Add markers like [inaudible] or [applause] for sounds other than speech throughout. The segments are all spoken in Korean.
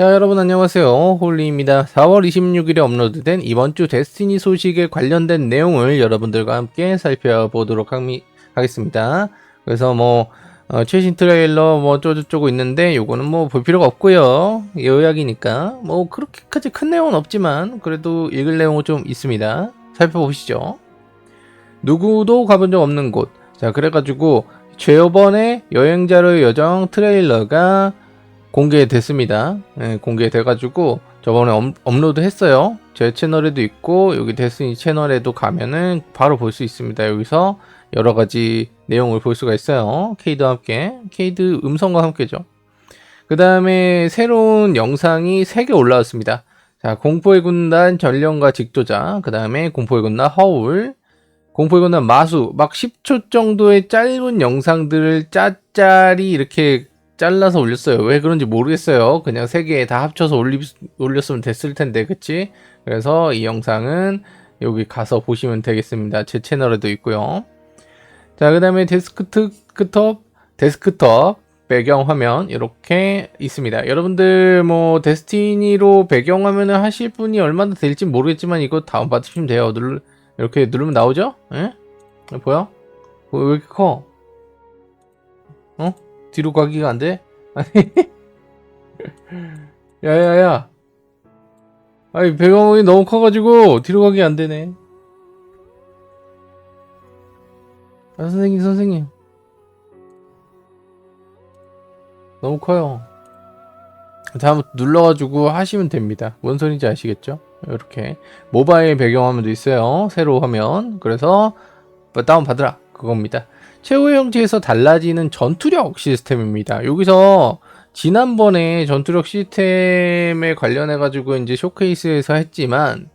자, 여러분 안녕하세요. 홀리입니다. 4월 26일에 업로드된 이번 주 데스티니 소식에 관련된 내용을 여러분들과 함께 살펴보도록 함이- 하겠습니다. 그래서 뭐 어, 최신 트레일러 뭐 쪼쪼쪼고 있는데 요거는 뭐 볼 필요가 없고요. 요약이니까 뭐 그렇게까지 큰 내용은 없지만 그래도 읽을 내용은 좀 있습니다. 살펴보시죠. 누구도 가본 적 없는 곳. 자, 그래가지고 최요번에 여행자의 여정 트레일러가 공개됐습니다. 예, 공개돼가지고 저번에 업, 업로드 했어요. 제 채널에도 있고 여기 데스니 채널에도 가면은 바로 볼 수 있습니다. 여기서 여러 가지 내용을 볼 수가 있어요. 케이드와 함께 케이드 음성과 함께죠. 그 다음에 새로운 영상이 3개 올라왔습니다. 자, 공포의 군단 전령과 직조자, 그 다음에 공포의 군단 허울, 공포의 군단 마수, 막 10초 정도의 짧은 영상들을 짜짜리 이렇게 잘라서 올렸어요. 왜 그런지 모르겠어요. 그냥 세 개 다 합쳐서 올리, 올렸으면 됐을 텐데, 그치? 그래서 이 영상은 여기 가서 보시면 되겠습니다. 제 채널에도 있고요. 자, 그 다음에 데스크톱, 데스크톱 배경 화면 이렇게 있습니다. 여러분들 뭐 데스티니로 배경 화면을 하실 분이 얼마나 될지 모르겠지만 이거 다운 받으시면 돼요. 누르, 이렇게 누르면 나오죠? 예? 보여? 어, 왜 이렇게 커? 어? 뒤로 가기가 안 돼? 아니. [laughs] 야야야. 아니 배경이 너무 커가지고 뒤로 가기 안 되네. 아 선생님 선생님. 너무 커요. 다음 눌러가지고 하시면 됩니다. 뭔 소리인지 아시겠죠? 이렇게 모바일 배경화면도 있어요. 새로 화면. 그래서 다운 받으라. 그겁니다 최후 형체에서 달라지는 전투력 시스템입니다. 여기서 지난번에 전투력 시스템에 관련해 가지고 이제 쇼케이스에서 했지만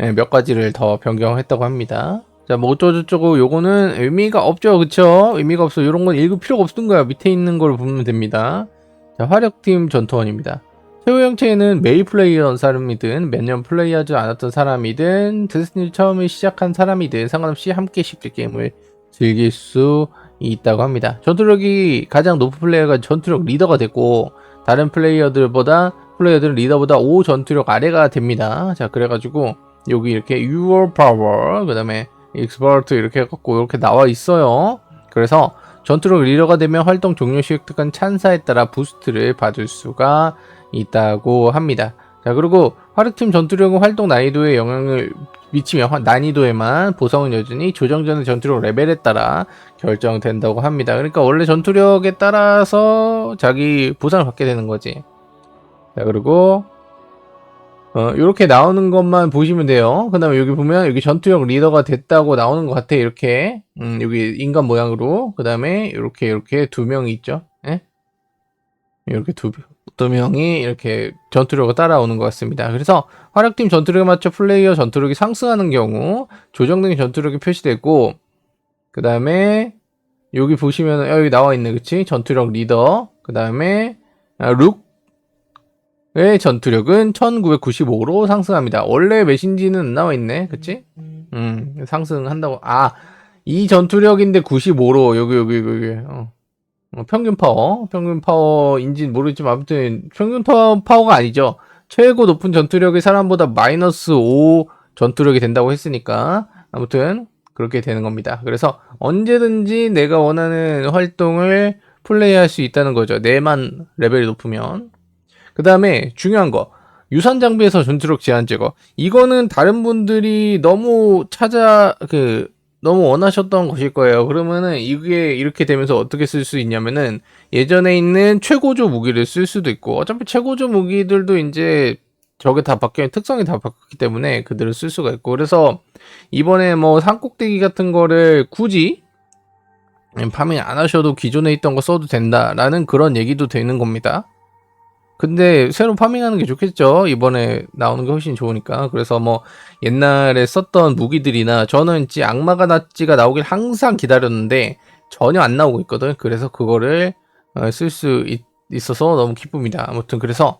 예, 몇 가지를 더 변경했다고 합니다. 자, 뭐 어쩌고저쩌고 요거는 의미가 없죠. 그쵸? 의미가 없어. 요런 건 읽을 필요가 없는 거야. 밑에 있는 걸 보면 됩니다. 자, 화력팀 전투원입니다. 최후 형체에는 매일 플레이어던 사람이든 몇년 플레이하지 않았던 사람이든 데스티니 처음에 시작한 사람이든 상관없이 함께 쉽게 게임을 즐길 수 있다고 합니다. 전투력이 가장 높은 플레이어가 전투력 리더가 되고 다른 플레이어들보다 플레이어들은 리더보다 5 전투력 아래가 됩니다. 자 그래가지고 여기 이렇게 Your Power 그 다음에 Expert 이렇게 해갖고 이렇게 나와 있어요. 그래서 전투력 리더가 되면 활동 종료 시 획득한 찬사에 따라 부스트를 받을 수가 있다고 합니다. 자 그리고 화력팀 전투력은 활동 난이도에 영향을 미치며 화- 난이도에만 보상은 여전히 조정전의 전투력 레벨에 따라 결정된다고 합니다. 그러니까 원래 전투력에 따라서 자기 보상을 받게 되는 거지. 자 그리고 어, 이렇게 나오는 것만 보시면 돼요. 그 다음에 여기 보면 여기 전투력 리더가 됐다고 나오는 것 같아. 이렇게 음, 여기 인간 모양으로 그 다음에 이렇게 이렇게 두 명이 있죠. 예? 이렇게 두, 두 명이 이렇게 전투력을 따라오는 것 같습니다. 그래서 화력팀 전투력에 맞춰 플레이어 전투력이 상승하는 경우 조정된 전투력이 표시되고 그 다음에 여기 보시면 여기 나와 있네 그치? 전투력 리더. 그 다음에 아, 룩의 전투력은 1995로 상승합니다. 원래 메신지는 나와 있네 그치? 음 상승한다고. 아 이 전투력인데 95로 여기 여기 여기 여기. 어. 어, 평균 파워 평균 파워인지는 모르겠지만 아무튼 평균 파워, 파워가 아니죠 최고 높은 전투력이 사람보다 마이너스 5 전투력이 된다고 했으니까 아무튼 그렇게 되는 겁니다. 그래서 언제든지 내가 원하는 활동을 플레이할 수 있다는 거죠. 내만 레벨이 높으면. 그 다음에 중요한 거. 유산 장비에서 전투력 제한 제거. 이거는 다른 분들이 너무 찾아, 그, 너무 원하셨던 것일 거예요. 그러면은 이게 이렇게 되면서 어떻게 쓸 수 있냐면은 예전에 있는 최고조 무기를 쓸 수도 있고 어차피 최고조 무기들도 이제 저게 다 바뀌어 특성이 다 바뀌었기 때문에 그들을 쓸 수가 있고 그래서 이번에 뭐 산꼭대기 같은 거를 굳이 파밍 안 하셔도 기존에 있던 거 써도 된다라는 그런 얘기도 되는 겁니다. 근데 새로 파밍하는 게 좋겠죠. 이번에 나오는 게 훨씬 좋으니까. 그래서 뭐 옛날에 썼던 무기들이나 저는 이제 악마가 낫지가 나오길 항상 기다렸는데 전혀 안 나오고 있거든. 그래서 그거를 어, 쓸수 있어서 너무 기쁩니다. 아무튼 그래서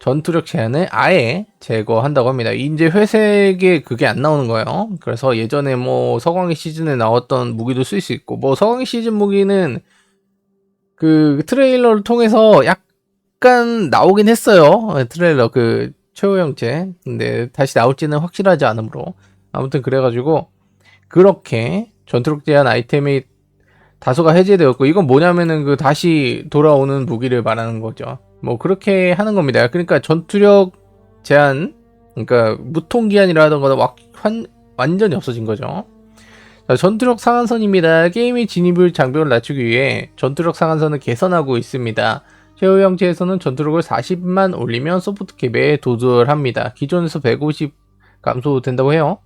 전투력 제한을 아예 제거한다고 합니다. 이제 회색에 그게 안 나오는 거예요. 그래서 예전에 뭐 서광의 시즌에 나왔던 무기도 쓸 수 있고 뭐 서광의 시즌 무기는 그 트레일러를 통해서 약 잠깐 나오긴 했어요. 어, 트레일러 그 최후 형체. 근데 다시 나올지는 확실하지 않으므로 아무튼 그래가지고 그렇게 전투력 제한 아이템이 다소가 해제되었고 이건 뭐냐면은 그 다시 돌아오는 무기를 말하는 거죠. 뭐 그렇게 하는 겁니다. 그러니까 전투력 제한 그러니까 무통 기한이라던가 와- 완, 완전히 없어진 거죠. 자, 전투력 상한선입니다. 게임의 진입을 장벽을 낮추기 위해 전투력 상한선을 개선하고 있습니다. 최후 형체에서는 전투력을 40만 올리면 소프트캡에 도달합니다. 기존에서 150 감소된다고 해요.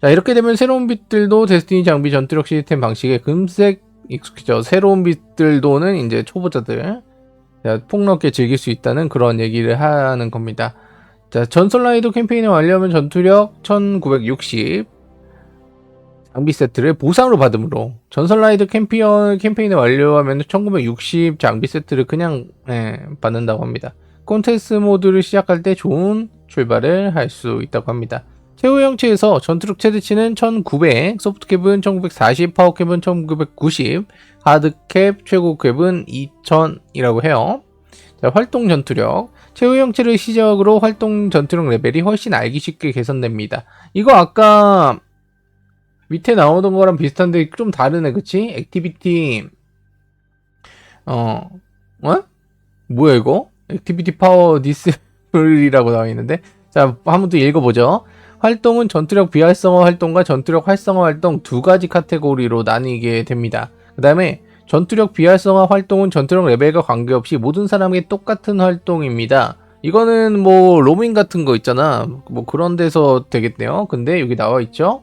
자, 이렇게 되면 새로운 빛들도 데스티니 장비 전투력 시스템 방식에 금색 익숙해져. 새로운 빛들도는 이제 초보자들 자, 폭넓게 즐길 수 있다는 그런 얘기를 하는 겁니다. 자, 전설 라이더 캠페인을 완료하면 전투력 1960 장비 세트를 보상으로 받으므로 전설 라이더 캠페인, 캠페인을 완료하면 1960 장비 세트를 그냥 예, 받는다고 합니다. 콘테스트 모드를 시작할 때 좋은 출발을 할 수 있다고 합니다. 최후 형체에서 전투력 최대치는 1900, 소프트캡은 1940, 파워캡은 1990, 하드캡 최고캡은 2000이라고 해요. 자, 활동 전투력. 최후 형체를 시작으로 활동 전투력 레벨이 훨씬 알기 쉽게 개선됩니다. 이거 아까 밑에 나오던 거랑 비슷한데 좀 다르네, 그치? 액티비티, 어, 어? 뭐야, 이거? 액티비티 파워 디스플이라고 나와 있는데. 자, 한번 또 읽어보죠. 활동은 전투력 비활성화 활동과 전투력 활성화 활동 두 가지 카테고리로 나뉘게 됩니다. 그 다음에 전투력 비활성화 활동은 전투력 레벨과 관계없이 모든 사람에게 똑같은 활동입니다. 이거는 뭐 로밍 같은 거 있잖아. 뭐 그런 데서 되겠네요. 근데 여기 나와 있죠.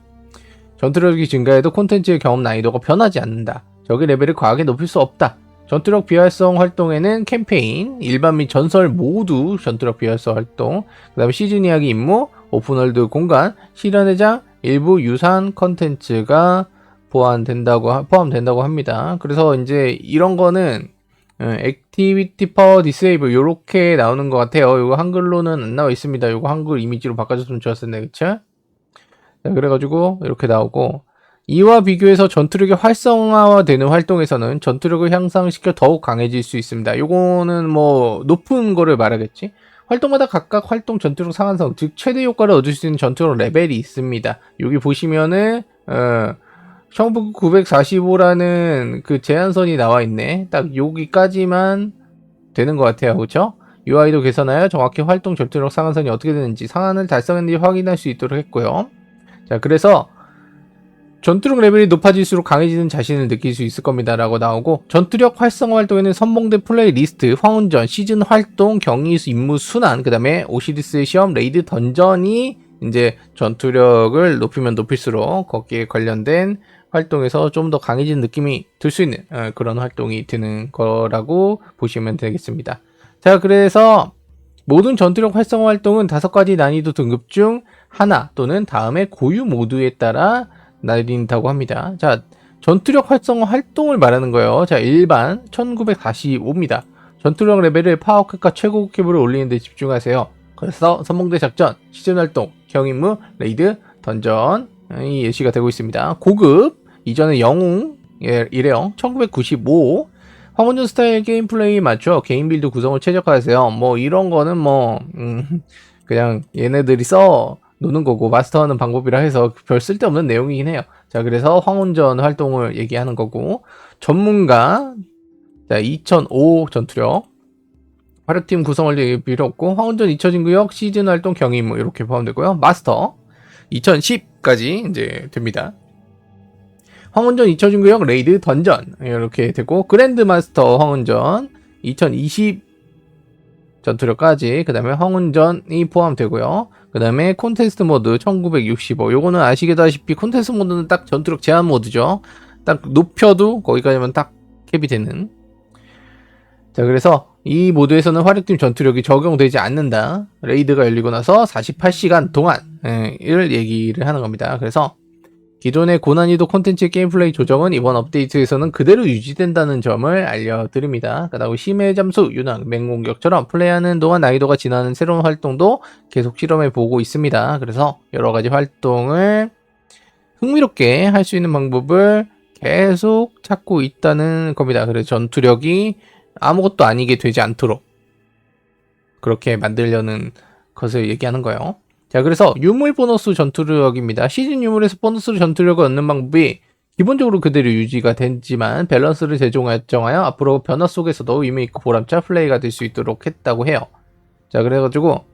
전투력이 증가해도 콘텐츠의 경험 난이도가 변하지 않는다. 적의 레벨을 과하게 높일 수 없다. 전투력 비활성 활동에는 캠페인, 일반 및 전설 모두 전투력 비활성 활동, 그 다음에 시즌 이야기 임무, 오픈월드 공간, 실현의 장, 일부 유산 컨텐츠가 포함된다고, 하- 포함된다고 합니다. 그래서 이제 이런 거는 액티비티 파워 디세이블 요렇게 나오는 것 같아요. 이거 한글로는 안 나와 있습니다. 이거 한글 이미지로 바꿔줬으면 좋았을 텐데, 그쵸? 자, 그래가지고 이렇게 나오고 이와 비교해서 전투력이 활성화되는 활동에서는 전투력을 향상시켜 더욱 강해질 수 있습니다. 요거는 뭐 높은 거를 말하겠지. 활동마다 각각 활동 전투력 상한선, 즉 최대 효과를 얻을 수 있는 전투력 레벨이 있습니다. 여기 보시면은 어 1945라는 그 제한선이 나와 있네. 딱 여기까지만 되는 것 같아요. 그렇죠? UI도 개선하여 정확히 활동 전투력 상한선이 어떻게 되는지 상한을 달성했는지 확인할 수 있도록 했고요. 자, 그래서 전투력 레벨이 높아질수록 강해지는 자신을 느낄 수 있을 겁니다. 라고 나오고, 전투력 활성화 활동에는 선봉대 플레이 리스트, 황운전, 시즌 활동, 경위 임무 순환, 그 다음에 오시리스의 시험, 레이드 던전이 이제 전투력을 높이면 높일수록 거기에 관련된 활동에서 좀 더 강해진 느낌이 들 수 있는 어, 그런 활동이 되는 거라고 보시면 되겠습니다. 자, 그래서 모든 전투력 활성화 활동은 다섯 가지 난이도 등급 중 하나 또는 다음의 고유 모드에 따라 나뉜다고 합니다. 자, 전투력 활성화 활동을 말하는 거예요. 자, 일반 1945입니다. 전투력 레벨을 파워캡과 최고캡으로 올리는 데 집중하세요. 그래서 선봉대 작전, 시즌 활동, 경임무, 레이드, 던전이 예시가 되고 있습니다. 고급, 이전에 영웅, 예, 일회용, 1995, 황혼전 스타일 게임 플레이에 맞춰 개인 빌드 구성을 최적화하세요. 뭐 이런 거는 뭐 음, 그냥 얘네들이 써 노는 거고 마스터하는 방법이라 해서 별 쓸데없는 내용이긴 해요. 자 그래서 황혼전 활동을 얘기하는 거고 전문가 자 2005 전투력 화력팀 구성을 얘기 필요 없고 황혼전 잊혀진 구역 시즌 활동 경임 뭐 이렇게 포함되고요. 마스터 2010까지 이제 됩니다. 황혼전 2000 구역 레이드 던전 이렇게 되고 그랜드 마스터 황혼전 2020 전투력까지 그 다음에 황혼전이 포함되고요 그 다음에 콘테스트 모드 1965 요거는 아시다시피 콘테스트 모드는 딱 전투력 제한 모드죠. 딱 높여도 거기까지만 딱 캡이 되는. 자 그래서 이 모드에서는 화력팀 전투력이 적용되지 않는다. 레이드가 열리고 나서 48시간 동안을 얘기를 하는 겁니다. 그래서 기존의 고난이도 콘텐츠 게임 플레이 조정은 이번 업데이트에서는 그대로 유지된다는 점을 알려드립니다. 그다음 심해 잠수, 윤활, 맹공격처럼 플레이하는 동안 난이도가 진화하는 새로운 활동도 계속 실험해 보고 있습니다. 그래서 여러 가지 활동을 흥미롭게 할 수 있는 방법을 계속 찾고 있다는 겁니다. 그래서 전투력이 아무것도 아니게 되지 않도록 그렇게 만들려는 것을 얘기하는 거예요. 자, 그래서 유물 보너스 전투력입니다. 시즌 유물에서 보너스로 전투력을 얻는 방법이 기본적으로 그대로 유지가 되지만 밸런스를 재정하여 앞으로 변화 속에서도 의미 있고 보람찬 플레이가 될 수 있도록 했다고 해요. 자, 그래가지고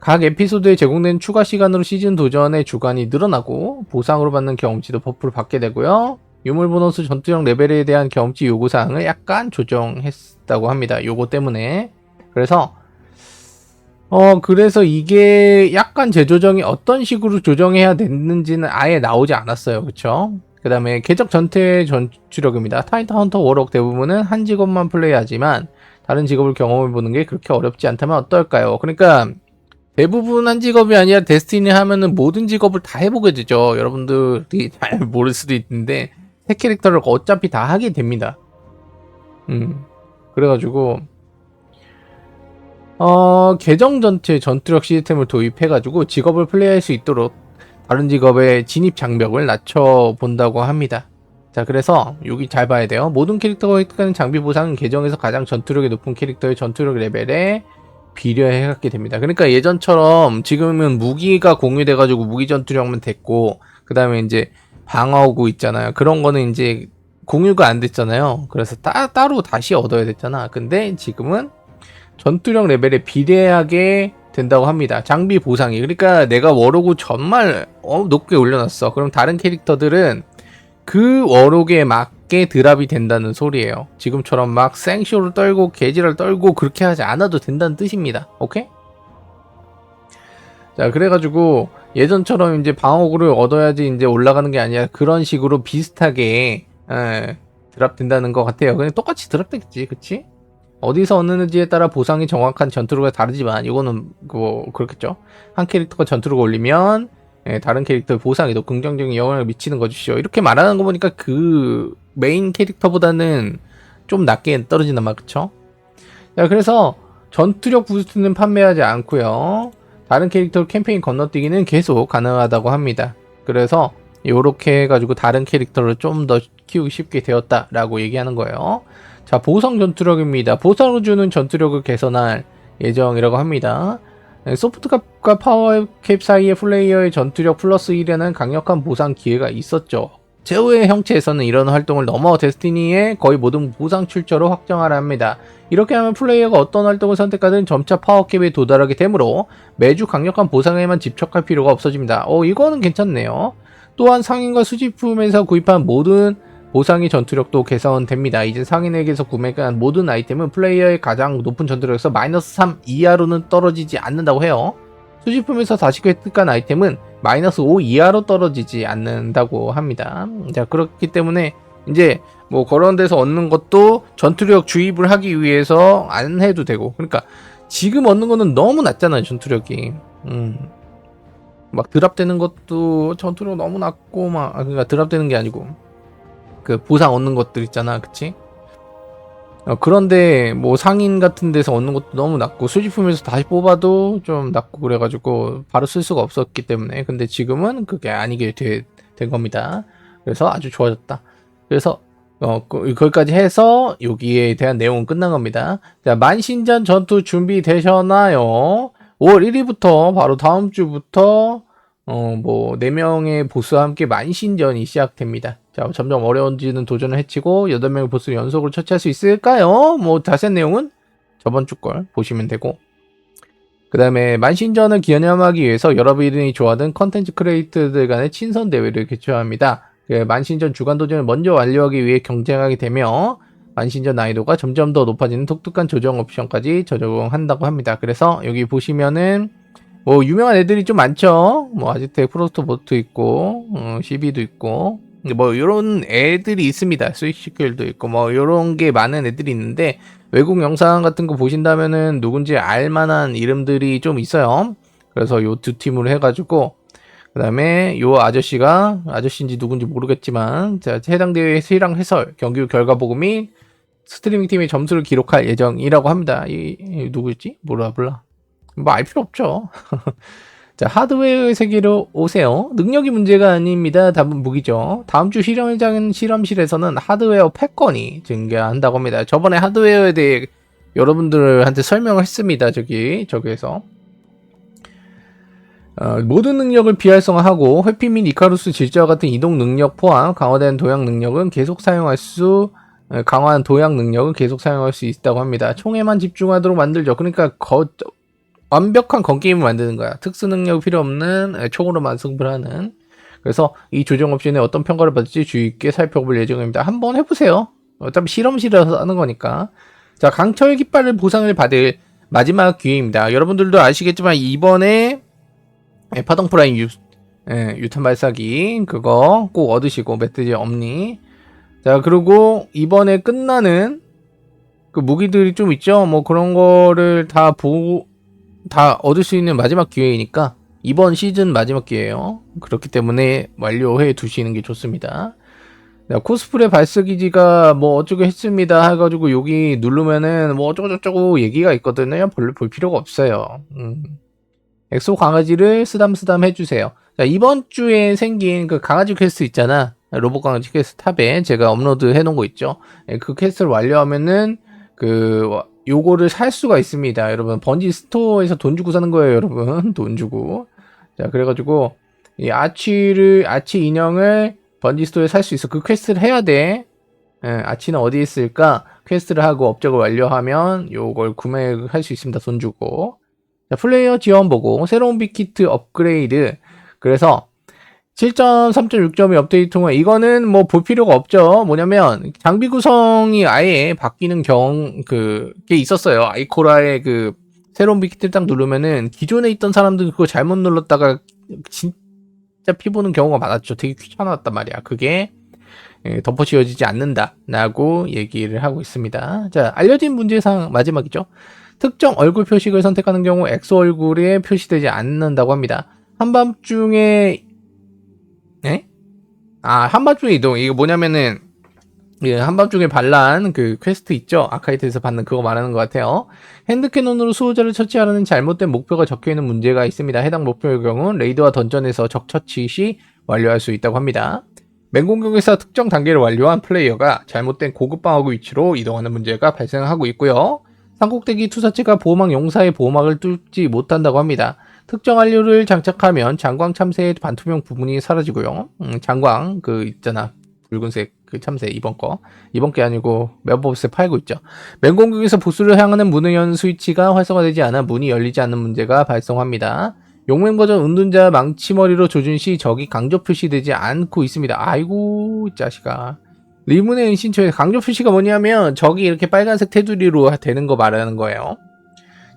각 에피소드에 제공된 추가 시간으로 시즌 도전의 주간이 늘어나고 보상으로 받는 경험치도 버프를 받게 되고요. 유물 보너스 전투력 레벨에 대한 경험치 요구사항을 약간 조정했다고 합니다. 요거 때문에. 그래서 어, 그래서 이게 약간 재조정이 어떤 식으로 조정해야 됐는지는 아예 나오지 않았어요. 그쵸? 그 다음에 계적 전체 전투력입니다. 타이탄 헌터 워럭 대부분은 한 직업만 플레이하지만 다른 직업을 경험해보는 게 그렇게 어렵지 않다면 어떨까요? 그러니까 대부분 한 직업이 아니라 데스티니 하면은 모든 직업을 다 해보게 되죠. 여러분들이 [laughs] 잘 모를 수도 있는데 새 캐릭터를 어차피 다 하게 됩니다. 음. 그래가지고 어, 계정 전체 전투력 시스템을 도입해가지고 직업을 플레이할 수 있도록 다른 직업의 진입 장벽을 낮춰 본다고 합니다. 자, 그래서 여기 잘 봐야 돼요. 모든 캐릭터가 획득하는 장비 보상은 계정에서 가장 전투력이 높은 캐릭터의 전투력 레벨에 비례해 갖게 됩니다. 그러니까 예전처럼 지금은 무기가 공유돼가지고 무기 전투력만 됐고, 그 다음에 이제 방어구 있잖아요. 그런 거는 이제 공유가 안 됐잖아요. 그래서 따, 따로 다시 얻어야 됐잖아. 근데 지금은 전투력 레벨에 비례하게 된다고 합니다. 장비 보상이. 그러니까 내가 워로그 정말 어, 높게 올려놨어. 그럼 다른 캐릭터들은 그 워록에 맞게 드랍이 된다는 소리예요. 지금처럼 막 생쇼를 떨고 개지를 떨고 그렇게 하지 않아도 된다는 뜻입니다. 오케이? 자, 그래가지고 예전처럼 이제 방어구를 얻어야지 이제 올라가는 게 아니라 그런 식으로 비슷하게 에, 드랍 된다는 것 같아요. 그냥 똑같이 드랍 되겠지, 그치? 어디서 얻는지에 따라 보상이 정확한 전투력이 다르지만 이거는 뭐 그렇겠죠. 한 캐릭터가 전투력을 올리면 예, 다른 캐릭터의 보상이 더 긍정적인 영향을 미치는 거죠. 이렇게 말하는 거 보니까 그 메인 캐릭터보다는 좀 낮게 떨어진단 말 그쵸? 자, 그래서 전투력 부스트는 판매하지 않고요. 다른 캐릭터 캠페인 건너뛰기는 계속 가능하다고 합니다. 그래서 이렇게 해가지고 다른 캐릭터를 좀 더 키우기 쉽게 되었다라고 얘기하는 거예요. 자, 보상 전투력입니다. 보상을 주는 전투력을 개선할 예정이라고 합니다. 네, 소프트캡과 파워캡 사이의 플레이어의 전투력 플러스 1이라는 강력한 보상 기회가 있었죠. 제후의 형체에서는 이런 활동을 넘어 데스티니의 거의 모든 보상 출처로 확정하라 합니다. 이렇게 하면 플레이어가 어떤 활동을 선택하든 점차 파워캡에 도달하게 되므로 매주 강력한 보상에만 집착할 필요가 없어집니다. 어, 이거는 괜찮네요. 또한 상인과 수집품에서 구입한 모든 보상의 전투력도 개선됩니다. 이제 상인에게서 구매한 모든 아이템은 플레이어의 가장 높은 전투력에서 마이너스 3 이하로는 떨어지지 않는다고 해요. 수집품에서 다시 획득한 아이템은 마이너스 5 이하로 떨어지지 않는다고 합니다. 자, 그렇기 때문에 이제 뭐 그런 데서 얻는 것도 전투력 주입을 하기 위해서 안 해도 되고. 그러니까 지금 얻는 거는 너무 낮잖아요, 전투력이. 음. 막 드랍되는 것도 전투력 너무 낮고 막 아, 그러니까 드랍되는 게 아니고 그 보상 얻는 것들 있잖아, 그치? 어, 그런데 뭐 상인 같은 데서 얻는 것도 너무 낮고 수집품에서 다시 뽑아도 좀 낮고 그래가지고 바로 쓸 수가 없었기 때문에 근데 지금은 그게 아니게 되, 된 겁니다. 그래서 아주 좋아졌다. 그래서 어, 그, 거기까지 해서 여기에 대한 내용은 끝난 겁니다. 자, 만신전 전투 준비되셨나요? 5월 1일부터 바로 다음 주부터 어, 뭐, 4명의 보스와 함께 만신전이 시작됩니다. 자, 점점 어려워지는 도전을 해치고 8명의 보스를 연속으로 처치할 수 있을까요? 뭐, 자세한 내용은 저번 주 걸 보시면 되고. 그 다음에 만신전을 기념하기 위해서 여러분이 좋아하는 컨텐츠 크리에이터들 간의 친선 대회를 개최합니다. 그 만신전 주간 도전을 먼저 완료하기 위해 경쟁하게 되며 만신전 난이도가 점점 더 높아지는 독특한 조정 옵션까지 적용한다고 합니다. 그래서 여기 보시면은 뭐 유명한 애들이 좀 많죠. 뭐 아지텍 프로스트 보트 있고 어, CB도 있고 뭐 이런 애들이 있습니다. 스위치킬도 있고 뭐 이런 게 많은 애들이 있는데 외국 영상 같은 거 보신다면은 누군지 알만한 이름들이 좀 있어요. 그래서 요 두 팀으로 해가지고 그 다음에 요 아저씨가 아저씨인지 누군지 모르겠지만 자, 해당 대회 실황 해설 경기 결과 보고 및 스트리밍 팀의 점수를 기록할 예정이라고 합니다. 이, 이 누구였지? 몰라 몰라. 뭐 알 필요 없죠. [laughs] 자, 하드웨어의 세계로 오세요. 능력이 문제가 아닙니다. 답은 무기죠. 다음 주 실험장 실험실에서는 하드웨어 패권이 증가한다고 합니다. 저번에 하드웨어에 대해 여러분들한테 설명을 했습니다. 저기, 저기에서. 어, 모든 능력을 비활성화하고 회피 및 이카루스 질주와 같은 이동 능력 포함 강화된 도약 능력은 계속 사용할 수 어, 강화한 도약 능력은 계속 사용할 수 있다고 합니다. 총에만 집중하도록 만들죠. 그러니까 거, 완벽한 건게임을 만드는 거야. 특수 능력 필요 없는 에, 총으로만 승부를 하는. 그래서 이 조정 옵션에 어떤 평가를 받을지 주의 있게 살펴볼 예정입니다. 한번 해보세요. 어차피 실험실에서 하는 거니까. 자, 강철 깃발을 보상을 받을 마지막 기회입니다. 여러분들도 아시겠지만 이번에 예, 파동 프라임 유, 예, 유탄 발사기 그거 꼭 얻으시고 메시지 없니? 자 그리고 이번에 끝나는 그 무기들이 좀 있죠. 뭐 그런 거를 다 보고 다 얻을 수 있는 마지막 기회이니까 이번 시즌 마지막 기회예요. 그렇기 때문에 완료해 두시는 게 좋습니다. 자, 코스프레 발사기지가 뭐 어쩌고 했습니다 해가지고 여기 누르면은 뭐 어쩌고 저쩌고 얘기가 있거든요. 별로 볼 필요가 없어요. 음. 엑소 강아지를 쓰담쓰담 해주세요. 자, 이번 주에 생긴 그 강아지 퀘스트 있잖아. 로봇 강아지 퀘스트 탑에 제가 업로드 해놓은 거 있죠. 예, 그 퀘스트를 완료하면은 그 요거를 살 수가 있습니다. 여러분 번지 스토어에서 돈 주고 사는 거예요, 여러분. [laughs] 돈 주고. 자, 그래가지고 이 아치를 아치 인형을 번지 스토어에 살 수 있어. 그 퀘스트를 해야 돼. 예, 아치는 어디 있을까? 퀘스트를 하고 업적을 완료하면 요걸 구매할 수 있습니다. 돈 주고. 자, 플레이어 지원 보고 새로운 빅키트 업그레이드. 그래서 7.3.6점이 업데이트 후 이거는 뭐 볼 필요가 없죠. 뭐냐면 장비 구성이 아예 바뀌는 경 그게 있었어요. 아이코라의 그 새로운 빅키트 딱 누르면은 기존에 있던 사람들 그거 잘못 눌렀다가 진짜 피 보는 경우가 많았죠. 되게 귀찮았단 말이야. 그게 예, 덮어 씌워지지 않는다라고 얘기를 하고 있습니다. 자, 알려진 문제상 마지막이죠. 특정 얼굴 표식을 선택하는 경우 엑소 얼굴에 표시되지 않는다고 합니다. 한밤중에 네? 아 한밤중에 이동. 이거 뭐냐면은 예, 한밤중에 반란 그 퀘스트 있죠? 아카이트에서 받는 그거 말하는 것 같아요. 핸드캐논으로 수호자를 처치하려는 잘못된 목표가 적혀있는 문제가 있습니다. 해당 목표의 경우 레이드와 던전에서 적 처치 시 완료할 수 있다고 합니다. 맹공격에서 특정 단계를 완료한 플레이어가 잘못된 고급 방어구 위치로 이동하는 문제가 발생하고 있고요. 삼국대기 투사체가 보호막 용사의 보호막을 뚫지 못한다고 합니다. 특정 완료를 장착하면 장광 참새의 반투명 부분이 사라지고요. 음, 장광 그 있잖아 붉은색 그 참새 이번 거 이번 게 아니고 매버스에 팔고 있죠. 맹공격에서 보스를 향하는 문의연 스위치가 활성화되지 않아 문이 열리지 않는 문제가 발생합니다. 용맹 버전 은둔자 망치머리로 조준 시 적이 강조 표시되지 않고 있습니다. 아이고 이 자식아. 리문의 은신처의 강조 표시가 뭐냐면 적이 이렇게 빨간색 테두리로 되는 거 말하는 거예요.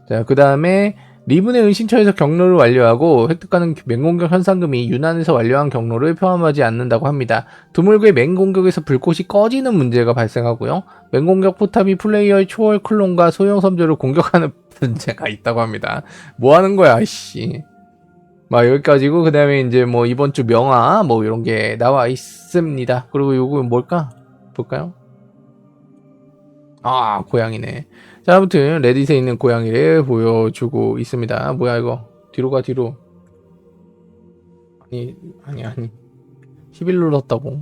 자, 그 다음에 리문의 은신처에서 경로를 완료하고 획득하는 맹공격 현상금이 유난에서 완료한 경로를 포함하지 않는다고 합니다. 드물게 맹공격에서 불꽃이 꺼지는 문제가 발생하고요. 맹공격 포탑이 플레이어의 초월 클론과 소형 섬조를 공격하는 [laughs] 문제가 있다고 합니다. 뭐 하는 거야, 씨. 막 여기까지고 그 다음에 이제 뭐 이번 주 명화 뭐 이런 게 나와 있습니다. 그리고 요거 뭘까? 볼까요? 아 고양이네. 자 아무튼 레딧에 있는 고양이를 보여주고 있습니다. 뭐야 이거 뒤로 가 뒤로. 아니 아니 아니 11 눌렀다고.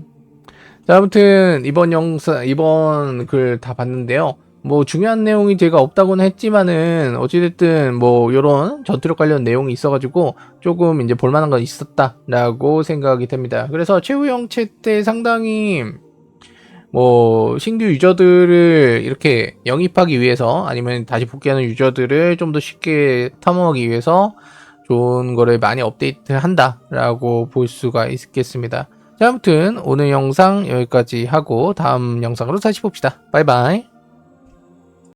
자 아무튼 이번 영상 이번 글 다 봤는데요. 뭐 중요한 내용이 제가 없다고는 했지만은 어찌됐든 뭐 요런 전투력 관련 내용이 있어가지고 조금 이제 볼만한 건 있었다라고 생각이 됩니다. 그래서 최후형 채때 상당히 뭐 신규 유저들을 이렇게 영입하기 위해서 아니면 다시 복귀하는 유저들을 좀 더 쉽게 탐험하기 위해서 좋은 거를 많이 업데이트 한다라고 볼 수가 있겠습니다. 자, 아무튼 오늘 영상 여기까지 하고 다음 영상으로 다시 봅시다. 바이바이.